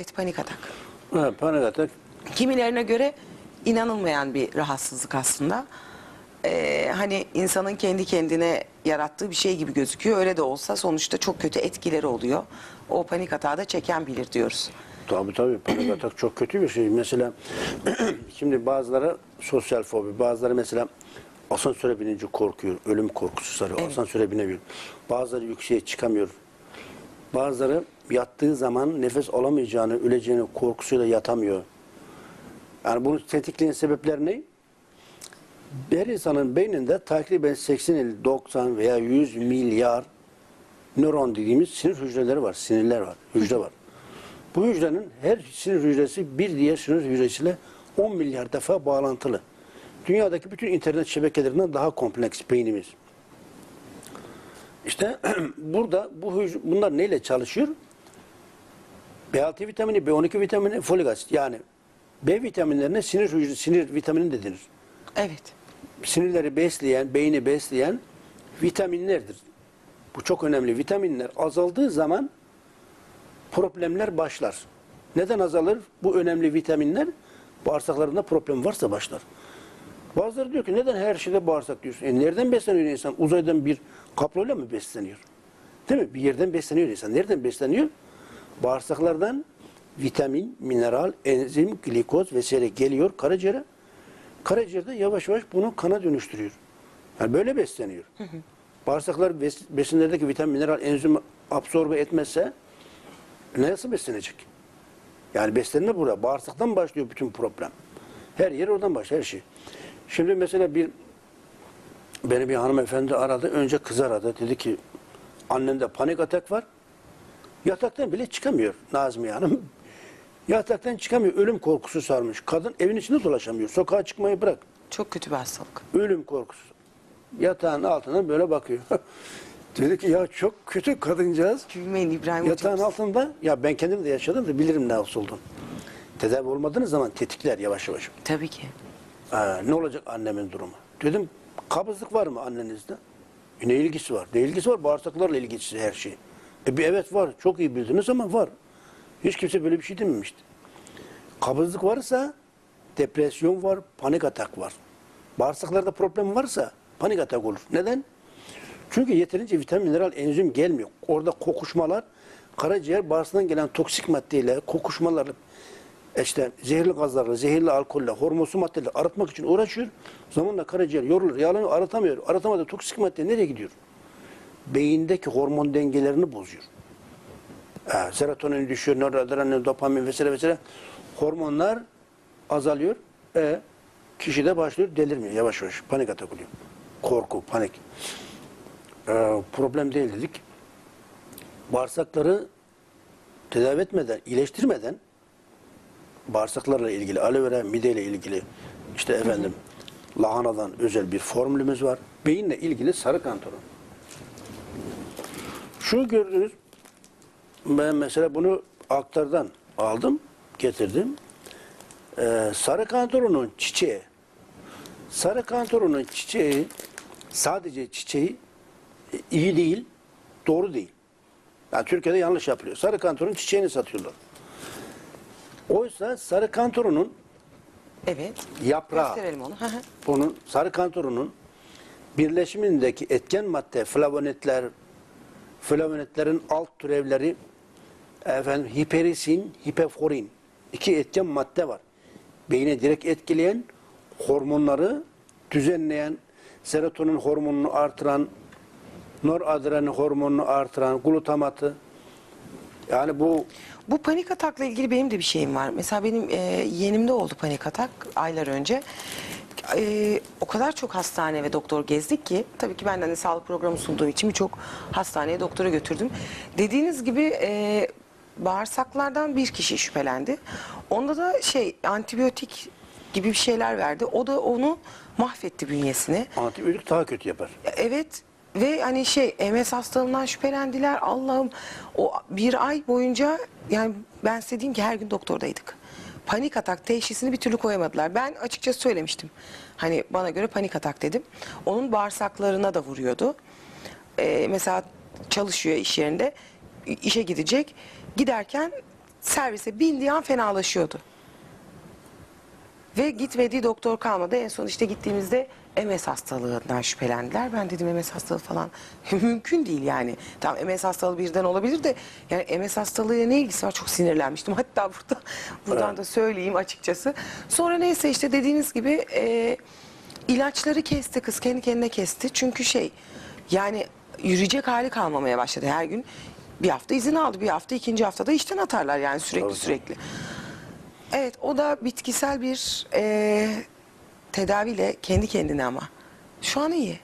Evet panik atak. Ha, panik atak. Kimilerine göre inanılmayan bir rahatsızlık aslında. Ee, hani insanın kendi kendine yarattığı bir şey gibi gözüküyor. Öyle de olsa sonuçta çok kötü etkileri oluyor. O panik atağı da çeken bilir diyoruz. Tabii tabii panik atak çok kötü bir şey. Mesela şimdi bazıları sosyal fobi, bazıları mesela asansöre binince korkuyor. Ölüm korkusu sarıyor. Asansöre binemiyor. Bazıları yükseğe çıkamıyor. Bazıları yattığı zaman nefes alamayacağını, öleceğini korkusuyla yatamıyor. Yani bunu tetikleyen sebepler ne? Bir insanın beyninde takriben 80, 50, 90 veya 100 milyar nöron dediğimiz sinir hücreleri var, sinirler var, hücre var. Bu hücrenin her sinir hücresi bir diğer sinir hücresiyle 10 milyar defa bağlantılı. Dünyadaki bütün internet şebekelerinden daha kompleks beynimiz. İşte burada bu bunlar neyle çalışıyor? B6 vitamini, B12 vitamini, folik asit. Yani B vitaminlerine sinir hücre, sinir vitamini de denir. Evet. Sinirleri besleyen, beyni besleyen vitaminlerdir. Bu çok önemli. Vitaminler azaldığı zaman problemler başlar. Neden azalır? Bu önemli vitaminler bağırsaklarında problem varsa başlar. Bazıları diyor ki neden her şeyde bağırsak diyorsun? E nereden besleniyor insan? Uzaydan bir kaproyla mı besleniyor? Değil mi? Bir yerden besleniyor insan. Nereden besleniyor? Bağırsaklardan vitamin, mineral, enzim, glikoz vesaire geliyor karaciğere. Karaciğerde yavaş yavaş bunu kana dönüştürüyor. Yani böyle besleniyor. Bağırsaklar bes- besinlerdeki vitamin, mineral, enzim absorbe etmezse nasıl beslenecek? Yani beslenme burada. Bağırsaktan başlıyor bütün problem. Her yer oradan başlıyor her şey. Şimdi mesela bir beni bir hanımefendi aradı. Önce kız aradı. Dedi ki annemde panik atak var. Yataktan bile çıkamıyor Nazmiye Hanım. Yataktan çıkamıyor. Ölüm korkusu sarmış. Kadın evin içinde dolaşamıyor. Sokağa çıkmayı bırak. Çok kötü bir hastalık. Ölüm korkusu. Yatağın altına böyle bakıyor. Dedi ki ya çok kötü kadıncağız. Gülmeyin İbrahim Yatağın hocam. altında ya ben kendim de yaşadım da bilirim ne olduğunu. Tedavi olmadığınız zaman tetikler yavaş yavaş. Tabii ki. Aa, ne olacak annemin durumu? Dedim kabızlık var mı annenizde? E, ne ilgisi var? Ne ilgisi var? Bağırsaklarla ilgisi her şey. E bir evet var. Çok iyi bildiniz ama var. Hiç kimse böyle bir şey dememişti. Kabızlık varsa depresyon var, panik atak var. Bağırsaklarda problem varsa panik atak olur. Neden? Çünkü yeterince vitamin, mineral, enzim gelmiyor. Orada kokuşmalar, karaciğer bağırsaktan gelen toksik maddeyle, kokuşmalarla, işte zehirli gazlarla, zehirli alkolle, hormonsu maddeleri arıtmak için uğraşıyor. Zamanla karaciğer yorulur, yağlanıyor, arıtamıyor. Arıtamadı toksik madde nereye gidiyor? Beyindeki hormon dengelerini bozuyor. Ha, serotonin düşüyor, noradrenalin, dopamin vesaire vesaire. Hormonlar azalıyor. E, kişi de başlıyor delirmiyor yavaş yavaş. Panik atak oluyor. Korku, panik. E, problem değil dedik. Bağırsakları tedavi etmeden, iyileştirmeden bağırsaklarla ilgili, aloe vera, mideyle ilgili işte efendim lahanadan özel bir formülümüz var. Beyinle ilgili sarı kantaron. Şu gördünüz ben mesela bunu aktardan aldım, getirdim. Ee, sarı kantaronun çiçeği. Sarı kantaronun çiçeği sadece çiçeği e, iyi değil, doğru değil. Yani Türkiye'de yanlış yapılıyor. Sarı kantaronun çiçeğini satıyorlar. Oysa sarı kantaronun Evet. yaprağı, Gösterelim onu. Hı hı. bunun sarı kantaronun birleşimindeki etken madde flavonetler, flavonetlerin alt türevleri efendim hiperisin, hipeforin iki etken madde var. Beyne direkt etkileyen, hormonları düzenleyen, serotonin hormonunu artıran, noradrenalin hormonunu artıran, glutamatı yani bu Bu panik atakla ilgili benim de bir şeyim var. Mesela benim e, yeğenimde oldu panik atak aylar önce. E, o kadar çok hastane ve doktor gezdik ki tabii ki ben de hani sağlık programı sunduğum için birçok hastaneye doktora götürdüm. Dediğiniz gibi e, bağırsaklardan bir kişi şüphelendi. Onda da şey antibiyotik gibi bir şeyler verdi. O da onu mahvetti bünyesini. antibiyotik daha kötü yapar. Evet ve hani şey MS hastalığından şüphelendiler. Allah'ım o bir ay boyunca yani ben size diyeyim ki her gün doktordaydık. Panik atak teşhisini bir türlü koyamadılar. Ben açıkçası söylemiştim. Hani bana göre panik atak dedim. Onun bağırsaklarına da vuruyordu. Ee, mesela çalışıyor iş yerinde. işe gidecek. Giderken servise bindiği an fenalaşıyordu. Ve gitmediği doktor kalmadı. En son işte gittiğimizde MS hastalığından şüphelendiler. Ben dedim MS hastalığı falan mümkün değil yani. Tamam MS hastalığı birden olabilir de yani MS hastalığıyla ne ilgisi var? Çok sinirlenmiştim. Hatta burada buradan da söyleyeyim açıkçası. Sonra neyse işte dediğiniz gibi e, ilaçları kesti kız kendi kendine kesti. Çünkü şey yani yürüyecek hali kalmamaya başladı her gün. Bir hafta izin aldı. Bir hafta ikinci haftada işten atarlar yani sürekli Tabii. sürekli. Evet o da bitkisel bir e, tedaviyle kendi kendine ama. Şu an iyi.